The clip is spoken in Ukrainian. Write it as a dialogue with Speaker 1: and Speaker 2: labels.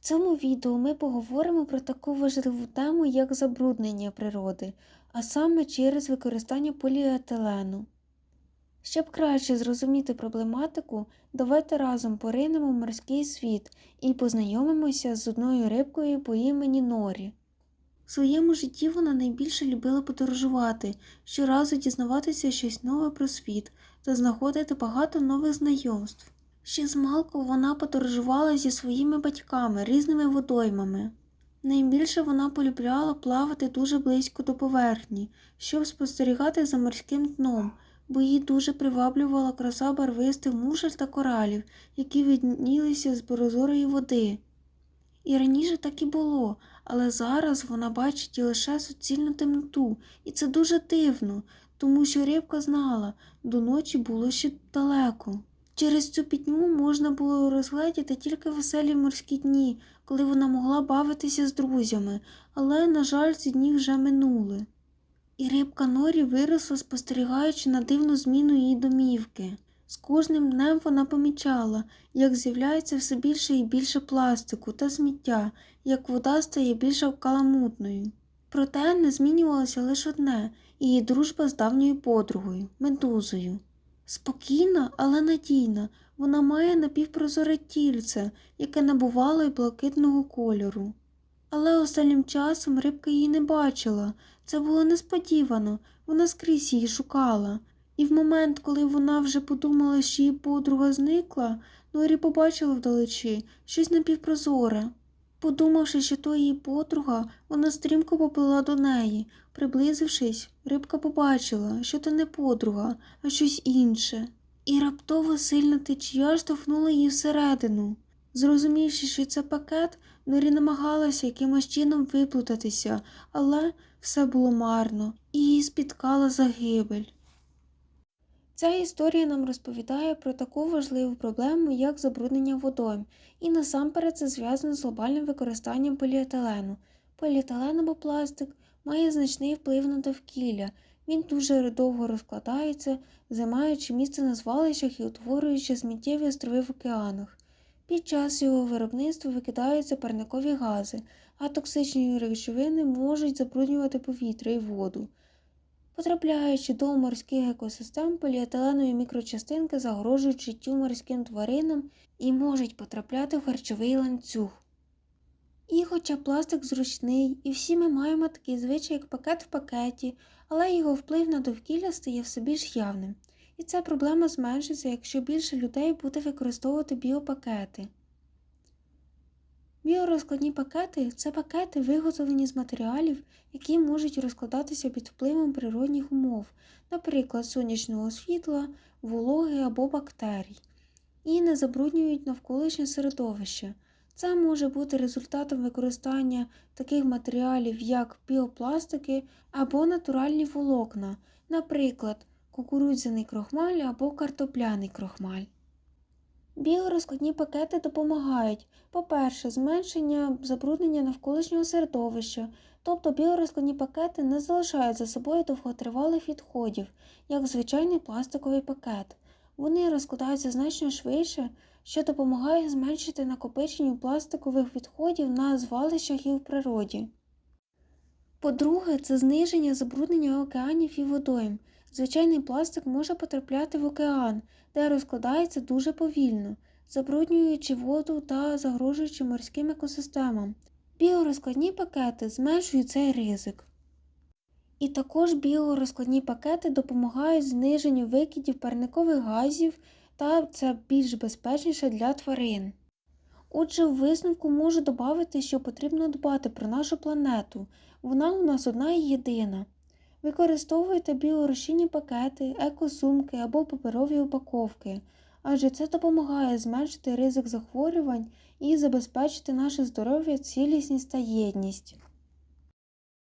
Speaker 1: цьому відео ми поговоримо про таку важливу тему, як забруднення природи, а саме через використання поліетилену. Щоб краще зрозуміти проблематику, давайте разом поринемо в морський світ і познайомимося з одною рибкою по імені Норі. В своєму житті вона найбільше любила подорожувати, щоразу дізнаватися щось нове про світ та знаходити багато нових знайомств. Ще змалку вона подорожувала зі своїми батьками різними водоймами. Найбільше вона полюбляла плавати дуже близько до поверхні, щоб спостерігати за морським дном, бо її дуже приваблювала краса барвистих мушель та коралів, які віднілися з прозорої води. І раніше так і було, але зараз вона бачить лише суцільну темноту, і це дуже дивно, тому що рибка знала, до ночі було ще далеко. Через цю пітьму можна було розгледіти тільки веселі морські дні, коли вона могла бавитися з друзями, але, на жаль, ці дні вже минули. І рибка Норі виросла, спостерігаючи на дивну зміну її домівки. З кожним днем вона помічала, як з'являється все більше і більше пластику та сміття, як вода стає більш каламутною. Проте не змінювалося лише одне її дружба з давньою подругою медузою. Спокійна, але надійна, вона має напівпрозоре тільце, яке набувало й блакитного кольору. Але останнім часом рибка її не бачила. Це було несподівано, вона скрізь її шукала. І в момент, коли вона вже подумала, що її подруга зникла, Норі побачила вдалечі щось напівпрозоре. Подумавши, що то її подруга, вона стрімко поплила до неї. Приблизившись, рибка побачила, що то не подруга, а щось інше. І раптово сильна течія штовхнула її всередину. Зрозумівши, що це пакет, Норі намагалася якимось чином виплутатися, але все було марно, і її спіткала загибель. Ця історія нам розповідає про таку важливу проблему, як забруднення водойм, і насамперед це зв'язано з глобальним використанням поліетилену. Поліетилен або пластик має значний вплив на довкілля, він дуже довго розкладається, займаючи місце на звалищах і утворюючи сміттєві острови в океанах. Під час його виробництва викидаються парникові гази, а токсичні речовини можуть забруднювати повітря і воду. Потрапляючи до морських екосистем, поліетиленові мікрочастинки загрожують життю морським тваринам і можуть потрапляти в харчовий ланцюг. І хоча пластик зручний, і всі ми маємо такий звичай, як пакет в пакеті, але його вплив на довкілля стає все більш явним. І ця проблема зменшиться, якщо більше людей буде використовувати біопакети. Біорозкладні пакети це пакети, виготовлені з матеріалів, які можуть розкладатися під впливом природних умов, наприклад, сонячного світла, вологи або бактерій, і не забруднюють навколишнє середовище. Це може бути результатом використання таких матеріалів, як біопластики або натуральні волокна, наприклад, кукурудзяний крохмаль або картопляний крохмаль. Біорозкладні пакети допомагають, по-перше, зменшення забруднення навколишнього середовища, тобто біорозкладні пакети не залишають за собою довготривалих відходів, як звичайний пластиковий пакет. Вони розкладаються значно швидше, що допомагає зменшити накопичення пластикових відходів на звалищах і в природі. По-друге, це зниження забруднення океанів і водойм. Звичайний пластик може потрапляти в океан, де розкладається дуже повільно, забруднюючи воду та загрожуючи морським екосистемам. Біорозкладні пакети зменшують цей ризик. І також біорозкладні пакети допомагають зниженню викидів парникових газів та це більш безпечніше для тварин. Отже, в висновку можу додати, що потрібно дбати про нашу планету. Вона у нас одна і єдина. Використовуйте біорозчинні пакети, екосумки або паперові упаковки, адже це допомагає зменшити ризик захворювань і забезпечити наше здоров'я, цілісність та єдність.